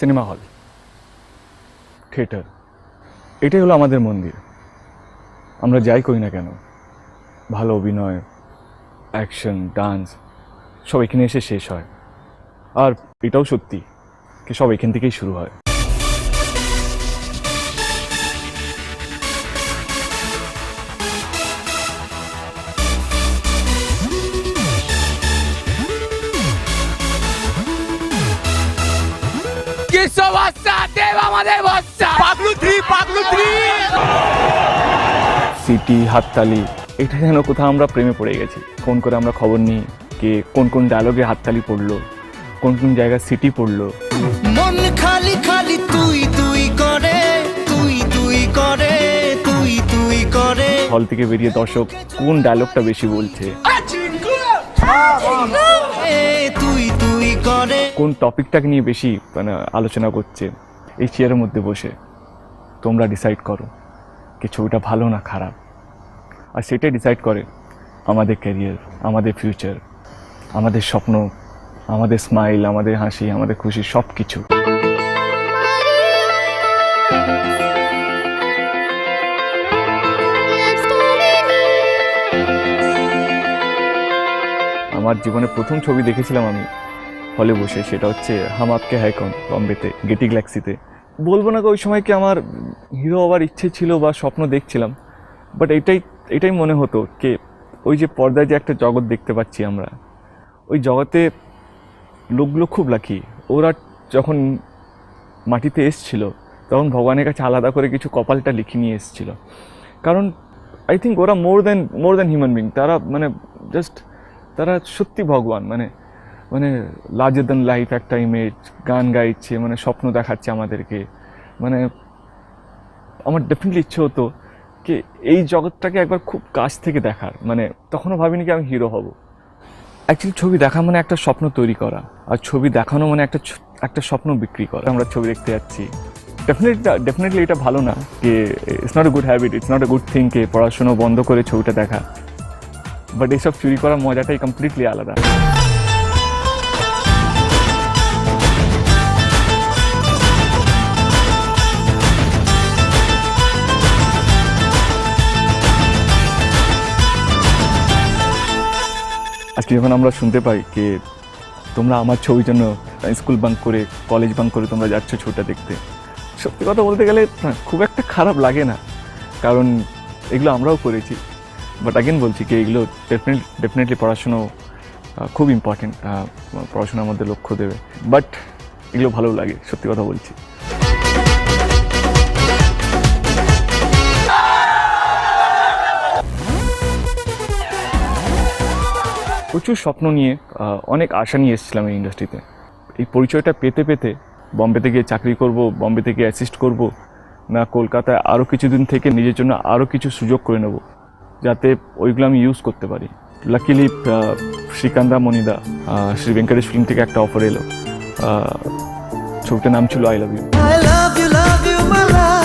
Cinema hall, theatre. এটাই হলো আমাদের মন্দির। আমরা যাই করি না কেন? ভালো অভিনয়, অ্যাকশন, ডান্স, সব এখানে এসে শেষ হয়। আর এটাও সত্যি কি সব এখান থেকেই শুরু হয়। কিসো বাচ্চা দেব আমাদের বাচ্চা পাগলু থ্রি পাগলু থ্রি সিটি হাততালি এটা যেন কোথাও আমরা প্রেমে পড়ে গেছি। ফোন করে আমরা খবর নিই কে কোন কোন ডায়লগে হাততালি পড়ল কোন কোন জায়গায় সিটি পড়ল। মন খালি খালি তুই তুই করে তুই তুই করে তুই তুই করে। হল থেকে বেরিয়ে দর্শক কোন ডায়লগটা বেশি বলছে? করে। কোন টপিকটাকে নিয়ে বেশি মানে আলোচনা করছে, এই চেয়ারের মধ্যে বসে, তোমরা ডিসাইড করো, কি ছবিটা ভালো না খারাপ? আর সেটাই ডিসাইড করে আমাদের ক্যারিয়ার আমাদের ফিউচার আমাদের স্বপ্ন, আমাদের স্মাইল আমাদের হাসি, আমাদের খুশি সব কিছু আমার জীবনে প্রথম ছবি দেখেছিলাম আমি। হলে বসে, সেটা হচ্ছে হাম আপকে হ্যাকন বম্বেতে, গেটি গ্যালাক্সিতে। বলব না ওই সময় কি আমার হিরো হওয়ার ইচ্ছে ছিল বা স্বপ্ন দেখছিলাম বাট এটাই এটাই মনে হতো কে ওই যে পর্দায় যে একটা জগৎ দেখতে পাচ্ছি আমরা, ওই জগতে লোকগুলো খুব লাকি ওরা যখন মাটিতে এসছিল, তখন ভগবানের কাছে আলাদা করে কিছু কপালটা লিখে নিয়ে এসছিল। কারণ আই থিঙ্ক ওরা মোর দেন মোর দেন হিউম্যান বিং তারা মানে জাস্ট তারা সত্যি ভগবান মানে মানে লার্জার দ্যান লাইফ একটা ইমেজ গান গাইছে মানে স্বপ্ন দেখাচ্ছে আমাদেরকে। মানে আমার ডেফিনেটলি ইচ্ছে হতো কি এই জগৎটাকে একবার খুব কাছ থেকে দেখার। মানে তখনও ভাবিনি কি আমি হিরো হব। অ্যাকচুয়ালি ছবি দেখা মানে একটা স্বপ্ন তৈরি করা। আর ছবি দেখানো মানে একটা একটা স্বপ্ন বিক্রি করা। আমরা ছবি দেখতে যাচ্ছি। ডেফিনেটলি ডেফিনেটলি এটা ভালো না যে it's not a good habit it's not a good thing কে পড়াশুনো বন্ধ করে ছবিটা দেখা। বাট এইসব চুরি করার মজাটাই কমপ্লিটলি আলাদা। আজকে যখন আমরা শুনতে পাই যে তোমরা আমার ছবির জন্য স্কুল বাঙ্ক করে কলেজ বাঙ্ক করে তোমরা যাচ্ছ ছবিটা দেখতে, সত্যি কথা বলতে গেলে খুব একটা খারাপ লাগে না। কারণ এগুলো আমরাও করেছি। বাট আগেন বলছি কি, এগুলো ডেফিনেটলি ডেফিনেটলি পড়াশুনো খুব ইম্পর্টেন্ট পড়াশোনার মধ্যে লক্ষ্য দেবে। বাট এগুলো ভালো লাগে, সত্যি কথা বলছি। প্রচুর স্বপ্ন নিয়ে অনেক আশা নিয়ে এসেছিলাম এই ইন্ডাস্ট্রিতে এই পরিচয়টা পেতে পেতে বম্বেতে গিয়ে চাকরি করব, বম্বেতে গিয়ে অ্যাসিস্ট করব, না কলকাতায় আরও কিছুদিন থেকে নিজের জন্য আরও কিছু সুযোগ করে নেব, যাতে ওইগুলো আমি ইউজ করতে পারি। লাকিলি শ্রীকান্দা মনিদা শ্রী ভেঙ্কটেশ ফিল্ম থেকে একটা অফার এলো। ছবিটার নাম ছিল I love you I love you love you, my love